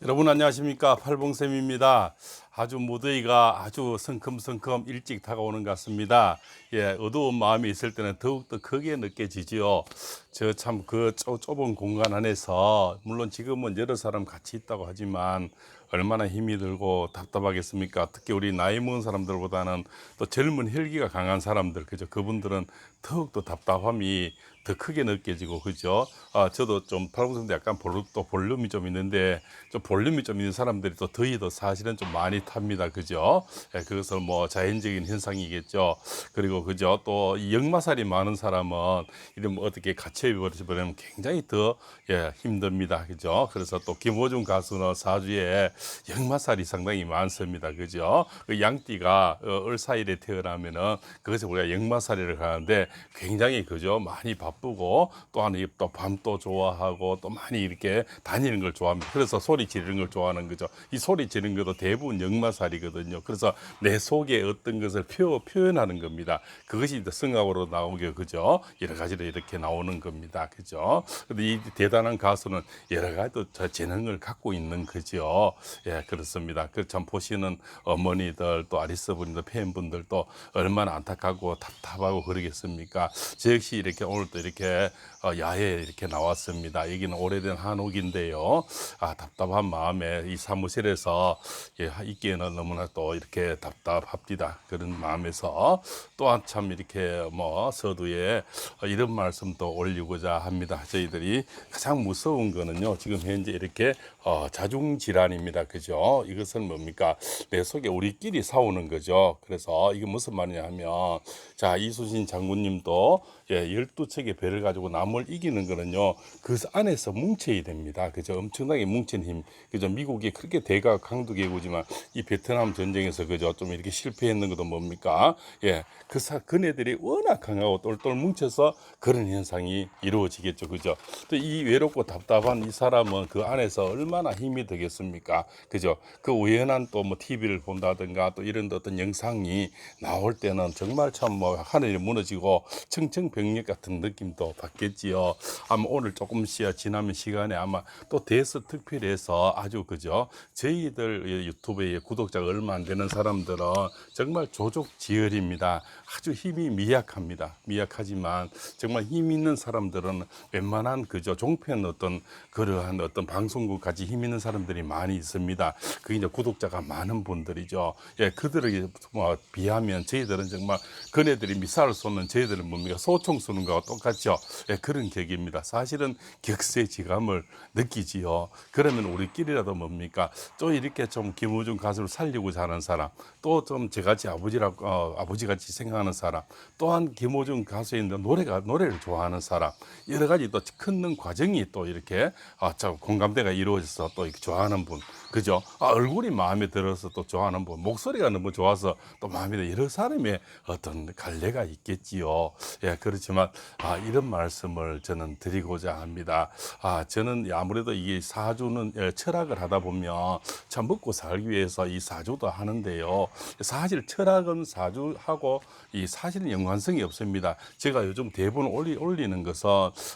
여러분 안녕하십니까 팔봉쌤입니다. 아주 무더위가 아주 성큼성큼 일찍 다가오는 것 같습니다. 예, 어두운 마음이 있을 때는 더욱더 크게 느껴지지요. 저 참 그 좁은 공간 안에서 물론 지금은 여러 사람 같이 있다고 하지만 얼마나 힘이 들고 답답하겠습니까? 특히 우리 나이 먹은 사람들보다는 또 젊은 혈기가 강한 사람들 그죠? 그분들은 더욱더 답답함이 더 크게 느껴지고 그죠? 아 저도 좀 팔공선도 약간 볼, 또 볼륨이 좀 있는데 좀 볼륨이 좀 있는 사람들이 또 더위도 사실은 좀 많이 탑니다 그죠? 예, 그것은 뭐 자연적인 현상이겠죠. 그리고 그죠? 또이 역마살이 많은 사람은 이런 뭐 어떻게 갇혀 버리면 굉장히 더 예, 힘듭니다 그죠? 그래서 또 김호중 가수는 사주에 역마살이 상당히 많습니다 그죠? 그 양띠가 어, 을사일에 태어나면은 그것을 우리가 역마살이를 하는데 굉장히 그죠? 많이 바쁘 고또 하나 또 밤도 좋아하고 또 많이 이렇게 다니는 걸 좋아합니다. 그래서 소리 지르는 걸 좋아하는 거죠. 이 소리 지르는 것도 대부분 역마살이거든요. 그래서 내 속에 어떤 것을 표, 표현하는 겁니다. 그것이 이제 성악으로 나오게 그죠? 여러 가지로 이렇게 나오는 겁니다. 그죠? 근데 이 대단한 가수는 여러 가지 또저 재능을 갖고 있는 거죠. 예, 그렇습니다. 그 참 보시는 어머니들 또 아리스 분들 팬분들도 얼마나 안타깝고 답답하고 그러겠습니까? 저 역시 이렇게 오늘 또 이렇게 어, 야외에 이렇게 나왔습니다. 여기는 오래된 한옥인데요. 아, 답답한 마음에 이 사무실에서 예, 있기에는 너무나 또 이렇게 답답합니다. 그런 마음에서 또한 참 이렇게 뭐 서두에 어, 이런 말씀도 올리고자 합니다. 저희들이 가장 무서운 거는요. 지금 현재 이렇게 어, 자중 질환입니다. 그죠? 이것은 뭡니까? 내 속에 우리끼리 싸우는 거죠. 그래서 이게 무슨 말이냐 하면 자, 이수신 장군님도 예, 12척의 배를 가지고 남을 이기는 거는요. 그 안에서 뭉쳐야 됩니다. 그죠? 엄청나게 뭉친 힘. 그죠? 미국이 그렇게 대가 강도 개구지만 이 베트남 전쟁에서 그죠? 좀 이렇게 실패했는 것도 뭡니까? 예. 그 사, 그네들이 워낙 강하고 똘똘 뭉쳐서 그런 현상이 이루어지겠죠. 그죠? 또 이 외롭고 답답한 이 사람은 그 안에서 얼마나 힘이 되겠습니까? 그죠? 그 우연한 또 뭐 TV를 본다든가 또 이런 어떤 영상이 나올 때는 정말 참 뭐 하늘이 무너지고 청청병력 같은 느낌도 받겠 지요. 아마 오늘 조금씩 지나면 시간에 아마 또 대서 특필해서 아주 그죠? 저희들 유튜브에 구독자가 얼마 안 되는 사람들은 정말 조족지혈입니다. 아주 힘이 미약합니다. 미약하지만 정말 힘 있는 사람들은 웬만한 그저 종편 어떤 그러한 어떤 방송국까지 힘 있는 사람들이 많이 있습니다. 그게 이제 구독자가 많은 분들이죠. 예, 그들에게 뭐 비하면 저희들은 정말 그네들이 미사를 쏘는 저희들은 뭡니까 소총 쏘는 거와 똑같죠. 예, 그런 격입니다. 사실은 격세 지감을 느끼지요. 그러면 우리끼리라도 뭡니까 또 이렇게 좀 김우중 가수를 살리고자 하는 사람, 또좀 저같이 아버지라고 어, 아버지 같이 생각하는 사람, 또한 김호중 가수인데 노래가 노래를 좋아하는 사람, 여러 가지 또 큰 과정이 또 이렇게 아, 저 공감대가 이루어져서 또 이렇게 좋아하는 분, 그죠? 아, 얼굴이 마음에 들어서 또 좋아하는 분, 목소리가 너무 좋아서 또 마음에 들어 여러 사람의 어떤 갈래가 있겠지요. 예, 그렇지만 아, 이런 말씀을 저는 드리고자 합니다. 아, 저는 아무래도 이 사주는 예, 철학을 하다 보면 참 먹고 살기 위해서 이 사주도 하는데요. 사실 철학은 사주하고 이 사실은 연관성이 없습니다. 제가 요즘 대본 올리, 올리는 것은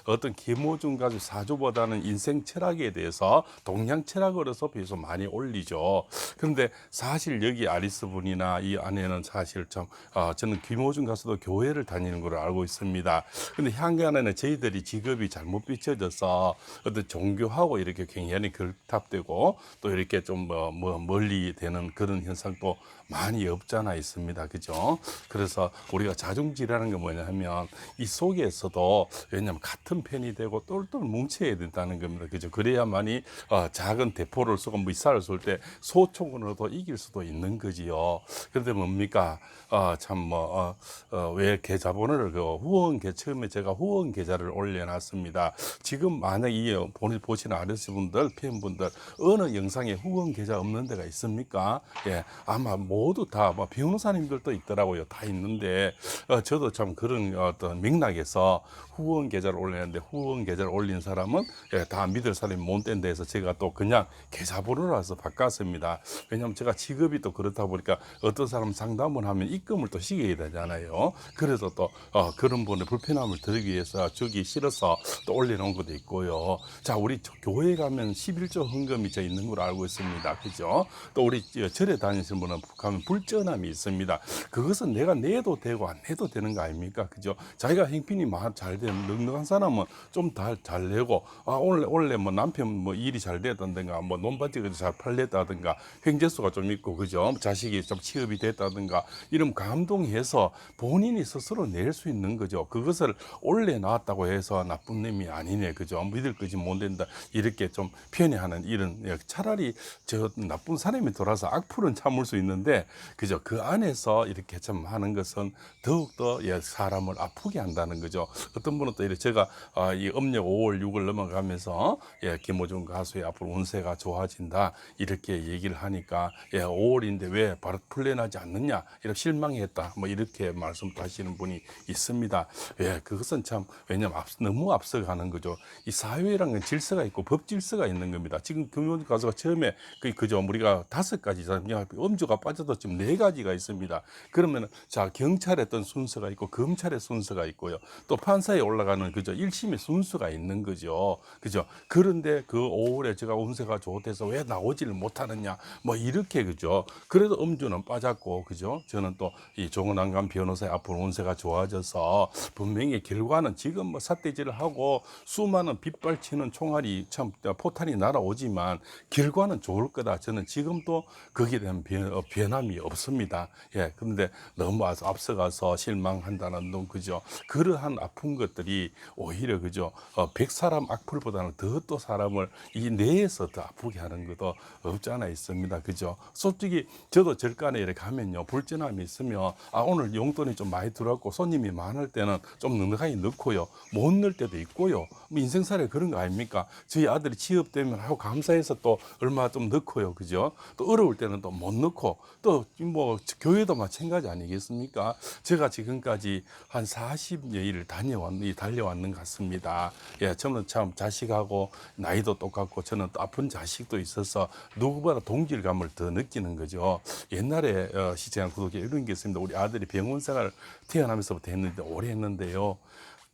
어떤 김호중 가수 사주보다는 인생 철학에 대해서 동양 철학으로서 비해서 많이 올리죠. 그런데 사실 여기 아리스 분이나 이 안에는 사실 좀 어, 저는 김호중 가수도 교회를 다니는 걸로 알고 있습니다. 근데 향간에는 저희들이 직업이 잘못 비춰져서 어떤 종교하고 이렇게 굉장히 결탑되고 또 이렇게 좀 뭐, 뭐 멀리 되는 그런 현상도 많이 없잖아 있습니다. 그죠? 그래서 우리가 자중지라는 게 뭐냐 하면 이 속에서도 왜냐하면 같은 편이 되고 똘똘 뭉쳐야 된다는 겁니다. 그죠? 그래야만이 어, 작은 대포를 쏘고 미사를 쏠 때 소총으로도 이길 수도 있는 거지요. 그런데 뭡니까? 어, 참 뭐 어, 어, 왜 계좌번호를 그 후원 계 처음에 제가 후원 계좌를 올려놨습니다. 지금 만약 이 본인 보시는 아저씨분들 팬분들 어느 영상에 후원 계좌 없는 데가 있습니까? 예, 아마 모두 다 뭐 변호사님들도 있더라고요. 다 있는데 어, 저도 참 그런 어떤 맥락에서 후원 계좌를 올렸는데 후원 계좌를 올린 사람은 예, 다 믿을 사람이 못된 데서 제가 또 그냥 계좌번호를 변호라서 바꿨습니다. 왜냐하면 제가 직업이 또 그렇다 보니까 어떤 사람 상담을 하면 입금을 또 시켜야 되잖아요. 그래서 또 어, 그런 분의 불편함을 덜기 위해서 주기 싫어서 또 올려놓은 것도 있고요. 자, 우리 저 교회 가면 11조 헌금이 저 있는 걸로 알고 있습니다. 그죠? 또 우리 저 절에 다니시는 분은 가면 불전함이 있습니다. 그것은 내가 내도 되고 안 내도 되는 거 아닙니까? 그죠? 자기가 행편이 마- 잘 되는 넉넉한 사람은 좀다잘 내고 아 원래 원래 뭐 남편 뭐 일이 잘 됐다든가 뭐 논밭이 잘 팔렸다든가 횡재수가 좀 있고 그죠? 자식이 좀 취업이 됐다든가 이런 감동해서 본인이 스스로 낼 수 있는 거죠. 그것을 올려 놨다고 해서 나쁜 놈이 아니네 그죠? 믿을 거지 못 된다 이렇게 좀 편애하는 이런 예, 차라리 저 나쁜 사람이 돌아서 악플은 참을 수 있는데 그죠? 그 안에서 이렇게 참 하는 것은 더욱더 예, 사람을 아프게 한다는 거죠. 어떤 분은 또 이렇게 제가 아, 이 음력 5월 6월 넘어가면서 예, 김호중 가수의 앞으로 운세가 좋아진다 이렇게 얘기를 하니까 예, 5월인데 왜 바로 풀려나지 않느냐 이렇게 실망했다 뭐 이렇게 말씀도 하시는 분이 있습니다. 예, 그것은 참 왜냐면 앞, 너무 앞서가는 거죠. 이 사회라는 건 질서가 있고 법 질서가 있는 겁니다. 지금 김호중 가수가 처음에 그 그죠 우리가 다섯 가지잖아요. 음주가 빠져 도 지금 네 가지가 있습니다. 그러면 자 경찰의 어떤 순서가 있고 검찰의 순서가 있고요. 또 판사에 올라가는 그죠 일심의 순서가 있는 거죠. 그죠. 그런데 그 5월에 제가 운세가 좋대서 왜 나오지를 못하느냐 뭐 이렇게 그죠. 그래도 음주는 빠졌고 그죠. 저는 또 이 종은안감 변호사의 앞으로 운세가 좋아져서 분명히 결과는 지금 뭐 삿대질을 하고 수많은 빗발치는 총알이 참 포탄이 날아오지만 결과는 좋을 거다. 저는 지금도 거기에 대한 변, 어, 변함이 없습니다. 예, 그런데 너무 앞- 앞서가서 실망한다는 둥 그죠. 그러한 아픈 것들이 오히려 그죠. 어, 백 사람 악플보다는 더 또 사람을 이 뇌에서 더 아프게 하는 것도 없지 않아 있습니다. 그죠. 솔직히 저도 절간에 이렇게 가면요. 불전함이 있으면 아, 오늘 용돈이 좀 많이 들어왔고 손님이 많을 때는 좀 넉넉하게 넣고요. 못 넣을 때도 있고요. 뭐 인생살에 그런 거 아닙니까? 저희 아들이 취업되면 하고 감사해서 또 얼마 좀 넣고요. 그죠? 또 어려울 때는 또 못 넣고 또 뭐 교회도 마찬가지 아니겠습니까? 제가 지금까지 한 40여 일을 다녀왔, 달려왔는 것 같습니다. 예, 저는 참 자식하고 나이도 똑같고 저는 또 아픈 자식도 있어서 누구보다 동질감을 더 느끼는 거죠. 옛날에 어, 시청한 구독에 이런 게 있습니다. 우리 아들이 병원 생활 태어나면서부터 했는데 오래 했는데요.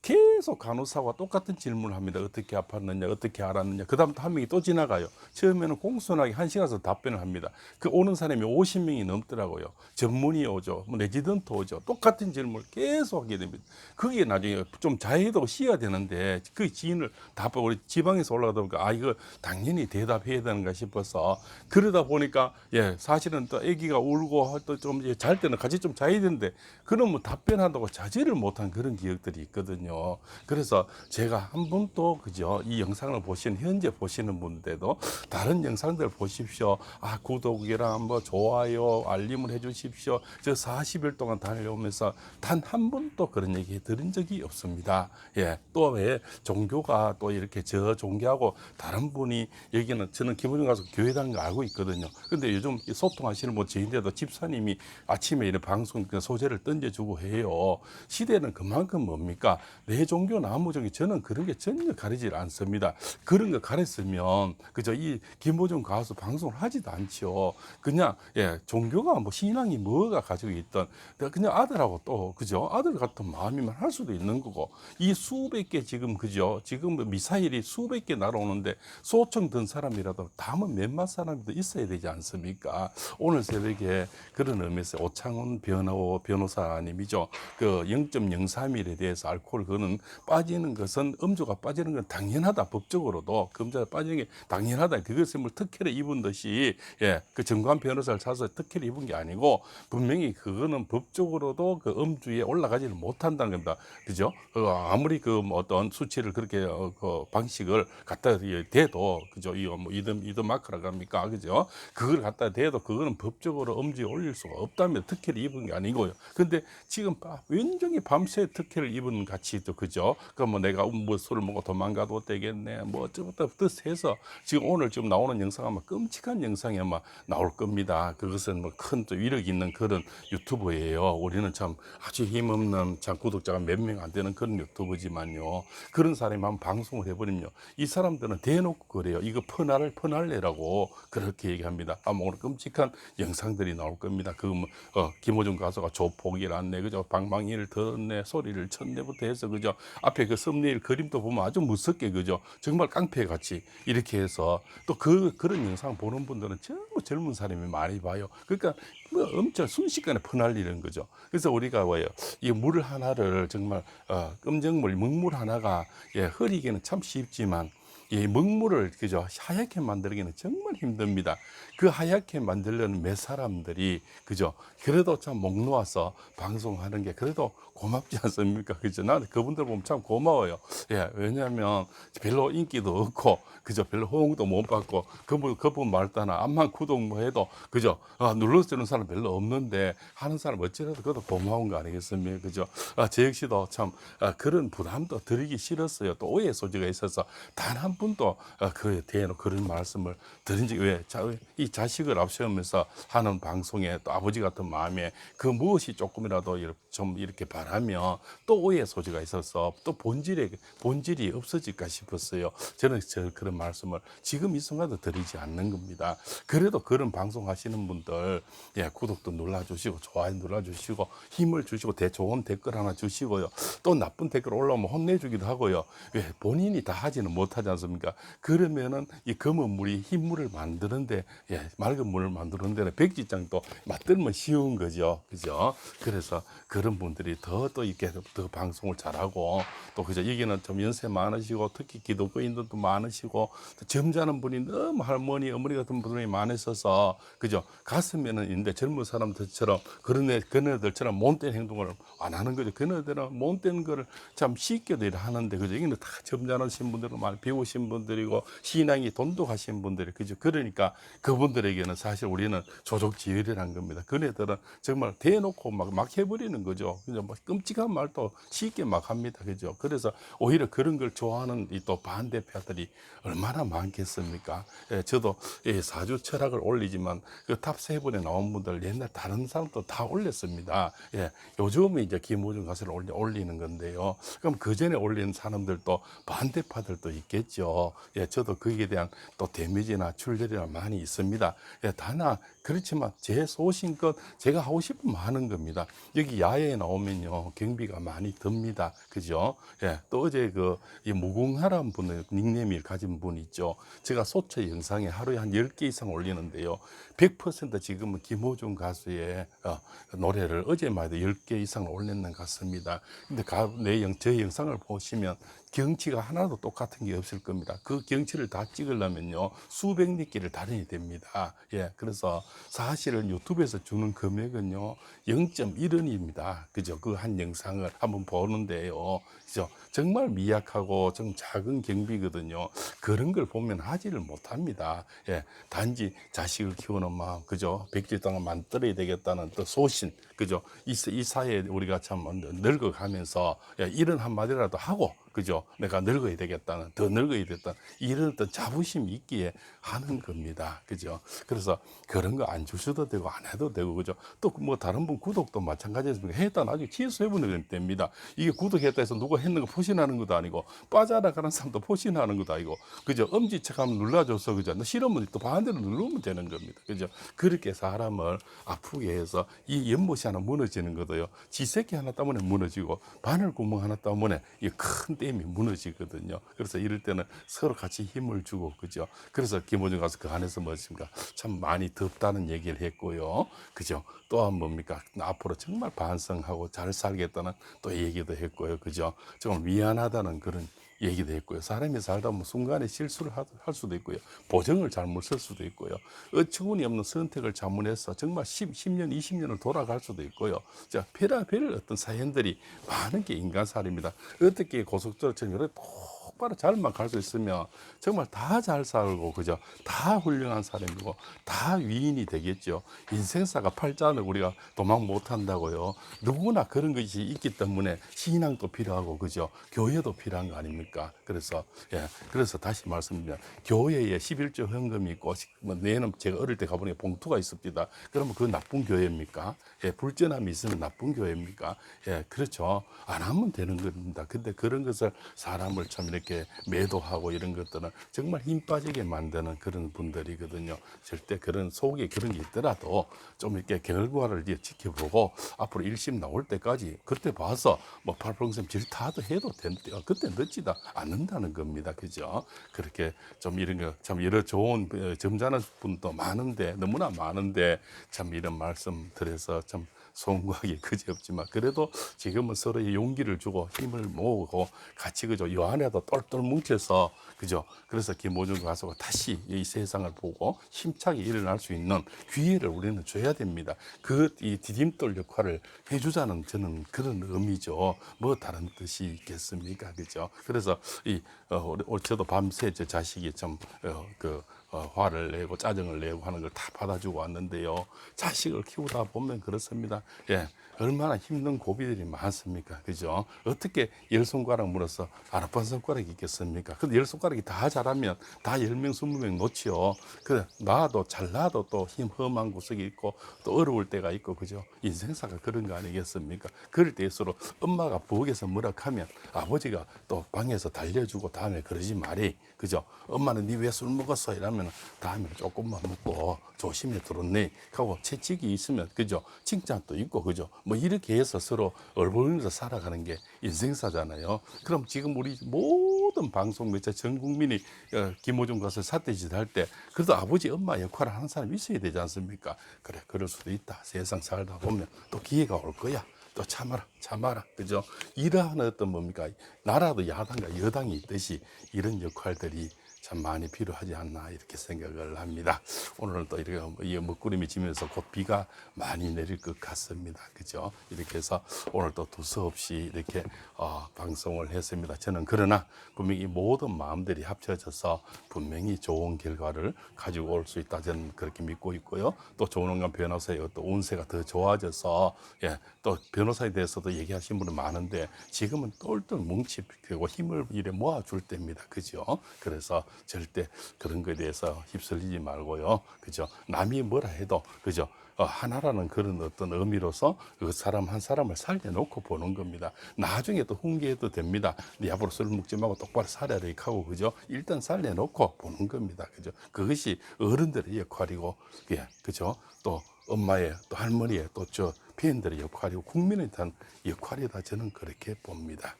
계속 간호사와 똑같은 질문을 합니다. 어떻게 아팠느냐, 어떻게 알았느냐. 그 다음 한 명이 또 지나가요. 처음에는 공손하게 한 시간에서 답변을 합니다. 그 오는 사람이 50명이 넘더라고요. 전문의 오죠. 뭐 레지던트 오죠. 똑같은 질문을 계속 하게 됩니다. 그게 나중에 좀 자해도 쉬어야 되는데 그 지인을 다 보고 우리 지방에서 올라가다 보니까 아, 이거 당연히 대답해야 되는가 싶어서 그러다 보니까 예, 사실은 또 아기가 울고 또 좀 잘 때는 같이 좀 자야 되는데 그러면 답변한다고 자제를 못한 그런 기억들이 있거든요. 그래서 제가 한 번도 그죠 이 영상을 보시는 현재 보시는 분들도 다른 영상들 보십시오. 아 구독이랑 뭐 좋아요 알림을 해주십시오. 저 40일 동안 다녀오면서 단 한 번도 그런 얘기 들은 적이 없습니다. 예, 또 왜 종교가 또 이렇게 저 종교하고 다른 분이 여기는 저는 기본적으로 가서 교회 다니는 거 알고 있거든요. 근데 요즘 이 소통하시는 분 저인데도 집사님이 아침에 이런 방송 그 소재를 던져주고 해요. 시대는 그만큼 뭡니까? 내 종교 나무 종교 저는 그런 게 전혀 가리질 않습니다. 그런 거 가렸으면 그저 이 김보중 가수 방송을 하지도 않죠. 그냥 예 종교가 뭐 신앙이 뭐가 가지고 있던 그냥 아들하고 또 그죠 아들 같은 마음이면 할 수도 있는 거고 이 수백 개 지금 그죠 지금 뭐 미사일이 수백 개 날아오는데 소총 든 사람이라도 담은 몇몇 사람이도 있어야 되지 않습니까? 오늘 새벽에 그런 의미에서 오창훈 변호 변호사님이죠 그 0.03일에 대해서 알코올 그는 빠지는 것은 음주가 빠지는 건 당연하다 법적으로도. 검사가 빠지는 게 당연하다. 그것을 뭐 특혜를 입은 듯이 예그 정관 변호사를 사서 특혜를 입은 게 아니고 분명히 그거는 법적으로도 그 음주에 올라가지를 못한다는 겁니다. 그죠? 어, 아무리 그뭐 어떤 수치를 그렇게 어, 그 방식을 갖다 대도 그죠? 이거 뭐 이든 이든 마크라고 합니까? 그죠? 그걸 갖다 대도 그거는 법적으로 음주에 올릴 수가 없다면 특혜를 입은 게 아니고요. 근데 지금 바- 왼종이 밤새 특혜를 입은 같이 또 그죠 그죠? 그러면 내가 뭐 술을 먹고 도망가도 되겠네. 뭐 어쩌부터 해서 지금 오늘 지금 나오는 영상 아마 끔찍한 영상이 아마 나올 겁니다. 그것은 뭐 큰 또 위력 있는 그런 유튜버예요. 우리는 참 아주 힘없는 참 구독자가 몇 명 안 되는 그런 유튜버지만요. 그런 사람이 한 방송을 해버리면요. 이 사람들은 대놓고 그래요. 이거 퍼날 퍼날래라고 그렇게 얘기합니다. 아마 오늘 끔찍한 영상들이 나올 겁니다. 그 뭐, 어, 김호중 가수가 조폭이란네 그죠? 방망이를 들었네 소리를 쳤네부터 해서 그죠? 앞에 그 썸네일 그림도 보면 아주 무섭게 그죠? 정말 깡패 같이 이렇게 해서 또 그 그런 영상 보는 분들은 전부 젊은 사람이 많이 봐요. 그러니까 뭐 엄청 순식간에 퍼날리는 거죠. 그래서 우리가 뭐예요? 이 물 하나를 정말 어, 끔정물 먹물 하나가 예, 흐리기는 참 쉽지만 이 먹물을 그죠 하얗게 만들기는 정말 힘듭니다. 그 하얗게 만들려는 몇 사람들이 그죠 그래도 참 목 놓아서 방송하는 게 그래도 고맙지 않습니까? 그죠? 나는 그분들 보면 참 고마워요. 예, 왜냐하면 별로 인기도 없고 그죠 별로 호응도 못 받고 그분 그분 말따나 암만 구독 뭐 해도 그죠 아, 눌러주는 사람 별로 없는데 하는 사람 어찌라도 그래도 고마운 거 아니겠습니까? 그죠? 아, 제 역시도 참 아, 그런 부담도 드리기 싫었어요. 또 오해 소지가 있어서 단 한 분도 아, 그에 대해 그런 말씀을 드린 적이 왜? 자, 이 자식을 앞세우면서 하는 방송에 또 아버지 같은 마음에 그 무엇이 조금이라도 좀 이렇게 바라면 또 오해 소지가 있어서 또 본질에 본질이 없어질까 싶었어요. 저는 저 그런 말씀을 지금 이 순간도 드리지 않는 겁니다. 그래도 그런 방송 하시는 분들 예, 구독도 눌러주시고 좋아요 눌러주시고 힘을 주시고 대 좋은 댓글 하나 주시고요. 또 나쁜 댓글 올라오면 혼내주기도 하고요. 왜 본인이 다 하지는 못하지 않습니까? 그러면은 이 검은 물이 흰 물을 만드는데 예, 맑은 물을 만드는 데는 백지장도 맞들면 쉬운 거죠. 그죠? 그래서 그런 분들이 더 또 이렇게 더 방송을 잘하고 또 그죠? 여기는 좀 연세 많으시고 특히 기독교인들도 많으시고 또 점잖은 분이 너무 할머니, 어머니 같은 분들이 많으셔서 그죠? 갔으면은 있는데 젊은 사람들처럼 그런 애, 그런 애들처럼 못된 행동을 안 하는 거죠. 그런 애들은 못된 거를 참 쉽게도 일 하는데 그죠? 여기는 다 점잖으신 분들은 많이 배우신 분들이고 신앙이 돈독하신 분들이 그죠? 그러니까 그분들에게는 사실 우리는 조족지혈이란 겁니다. 그네들은 정말 대놓고 막, 막 해버리는 거죠. 그죠? 뭐 끔찍한 말도 쉽게 막 합니다. 그죠? 그래서 오히려 그런 걸 좋아하는 이 또 반대파들이 얼마나 많겠습니까? 예, 저도 예, 사주 철학을 올리지만 그 탑 세 분에 나온 분들 옛날 다른 사람도 다 올렸습니다. 예, 요즘에 이제 김호중 가수를 올리, 올리는 건데요. 그럼 그 전에 올린 사람들도 반대파들도 있겠죠. 예, 저도 거기에 대한 또 데미지나 출혈이나 많이 있습니다. 예, 다나 그렇지만 제 소신껏 제가 하고 싶으면 하는 겁니다. 여기 야외에 나오면요 경비가 많이 듭니다. 그죠? 예, 또 어제 그이 무궁하라는 분의 닉네임을 가진 분 있죠. 제가 소체 영상에 하루에 한 10개 이상 올리는데요. 100% 지금은 김호중 가수의 어, 노래를 어제만 해도 10개 이상 올렸는 것 같습니다. 근데 가, 내 영, 제 영상을 보시면 경치가 하나도 똑같은 게 없을 겁니다. 그 경치를 다 찍으려면요 수백 리끼를 다녀야 됩니다. 예, 그래서 사실은 유튜브에서 주는 금액은요 0.1원입니다. 그죠? 그 한 영상을 한번 보는데요, 그죠? 정말 미약하고 좀 작은 경비거든요. 그런 걸 보면 하지를 못합니다. 예, 단지 자식을 키우는 마음, 그죠? 백지 땅을 만들어야 되겠다는 또 소신, 그죠? 이, 이 사회에 우리가 참 늙어가면서 예, 이런 한마디라도 하고 그죠? 내가 늙어야 되겠다는, 더 늙어야 되겠다. 이런 어떤 자부심이 있기에 하는 겁니다. 그죠? 그래서 그런 거 안 주셔도 되고, 안 해도 되고, 그죠? 또 뭐 다른 분 구독도 마찬가지였습니다. 했다 나중에 취소해보면 됩니다. 이게 구독했다 해서 누가 했는 거 포신하는 것도 아니고, 빠져나가는 사람도 포신하는 것도 아니고, 그죠? 엄지척 하면 눌러줘서, 그죠? 너 싫으면 또 반대로 누르면 되는 겁니다. 그죠? 그렇게 사람을 아프게 해서 이 연못이 하나 무너지는 것도요. 지새끼 하나 때문에 무너지고, 바늘 구멍 하나 때문에 이큰 댐이 무너지거든요. 그래서 이럴 때는 서로 같이 힘을 주고 그죠. 그래서 김호중 가서 그 안에서 뭐였습니까? 참 많이 덥다는 얘기를 했고요. 그죠. 또한 뭡니까? 앞으로 정말 반성하고 잘 살겠다는 또 얘기도 했고요. 그죠. 정말 미안하다는 그런 얘기도 했고요. 사람이 살다 보면 순간에 실수를 하- 할 수도 있고요. 보정을 잘못 쓸 수도 있고요. 어처구니 없는 선택을 잘못해서 정말 10, 10년, 20년을 돌아갈 수도 있고요. 자, 별의별 어떤 사연들이 많은 게 인간살입니다. 어떻게 고속도로처럼 이렇게 꼭 똑바로 잘만 갈 수 있으면 정말 다 잘 살고 그죠? 다 훌륭한 사람이고 다 위인이 되겠죠. 인생사가 팔자는 우리가 도망 못 한다고요. 누구나 그런 것이 있기 때문에 신앙도 필요하고 그죠? 교회도 필요한 거 아닙니까? 그래서 예, 그래서 다시 말씀드리면 교회에 11조 현금이 있고 뭐 내는 제가 어릴 때 가보니 봉투가 있습니다. 그러면 그 나쁜 교회입니까? 예, 불전함이 있으면 나쁜 교회입니까? 예, 그렇죠. 안 하면 되는 겁니다. 근데 그런 것을 사람을 참 이렇게 매도하고 이런 것들은 정말 힘 빠지게 만드는 그런 분들이거든요. 절대 그런 속에 그런 게 있더라도 좀 이렇게 결과를 이제 지켜보고 앞으로 일심 나올 때까지 그때 봐서 뭐 팔풍선 질타도 해도 된대요. 그때 늦지도 않는다는 겁니다. 그죠? 그렇게 좀 이런 거참 여러 좋은 어, 점잖은 분도 많은데 너무나 많은데 참 이런 말씀 드려서 참 송구하기 그지없지만 그래도 지금은 서로의 용기를 주고 힘을 모으고 같이 그죠 요 안에도 똘똘 뭉쳐서 그죠 그래서 김호중 가수가 다시 이 세상을 보고 힘차게 일어날 수 있는 기회를 우리는 줘야 됩니다. 그 이 디딤돌 역할을 해주자는 저는 그런 의미죠. 뭐 다른 뜻이 있겠습니까, 그죠? 그래서 이 어, 저도 밤새 제 자식이 좀그 어, 화를 내고 짜증을 내고 하는 걸 다 받아주고 왔는데요. 자식을 키우다 보면 그렇습니다. 예. 얼마나 힘든 고비들이 많습니까? 그죠? 어떻게 열 손가락 물어서 아랫반 손가락이 있겠습니까? 근데 열 손가락이 다 잘하면 다 열 명, 스무 명 놓지요. 그래, 나도 잘나도 또 힘 험한 구석이 있고 또 어려울 때가 있고, 그죠? 인생사가 그런 거 아니겠습니까? 그럴 때일수록 엄마가 부엌에서 뭐라 하면 아버지가 또 방에서 달려주고 다음에 그러지 말이. 그죠? 엄마는 니왜술 먹었어? 이러면 다음에 조금만 먹고 조심히 들었네. 하고 채찍이 있으면, 그죠? 칭찬도 있고, 그죠? 뭐 이렇게 해서 서로 얼굴면서 살아가는 게 인생사잖아요. 그럼 지금 우리 모든 방송 매체 전 국민이 어, 김호중 가서 사태짓 할 때 그래도 아버지 엄마 역할을 하는 사람이 있어야 되지 않습니까? 그래, 그럴 수도 있다. 세상 살다 보면 또 기회가 올 거야. 또 참아라, 참아라. 그죠? 이러한 어떤 뭡니까? 나라도 야당과 여당이 있듯이 이런 역할들이 참 많이 필요하지 않나 이렇게 생각을 합니다. 오늘은 또 이렇게 이 먹구름이 지면서 곧 비가 많이 내릴 것 같습니다. 그죠? 이렇게 해서 오늘 또 두서없이 이렇게 어, 방송을 했습니다. 저는 그러나 분명히 모든 마음들이 합쳐져서 분명히 좋은 결과를 가지고 올 수 있다. 저는 그렇게 믿고 있고요. 또 조은강 변호사의 어떤 운세가 더 좋아져서 예, 또 변호사에 대해서도 얘기하신 분은 많은데 지금은 똘똘 뭉치 고 힘을 이래 모아줄 때입니다. 그죠? 그래서 절대 그런 거에 대해서 휩쓸리지 말고요. 그죠? 남이 뭐라 해도 그죠? 어, 하나라는 그런 어떤 의미로서 그 사람 한 사람을 살려놓고 보는 겁니다. 나중에 또 훈계해도 됩니다. 네 앞으로 술 먹지 말고 똑바로 살아야 돼 하고 그죠? 일단 살려놓고 보는 겁니다. 그죠? 그것이 어른들의 역할이고, 예, 그죠? 또 엄마의 또 할머니의 또저 피해인들의 역할이고 국민에 대한 역할이다 저는 그렇게 봅니다.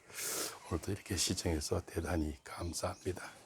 오늘도 이렇게 시청해서 대단히 감사합니다.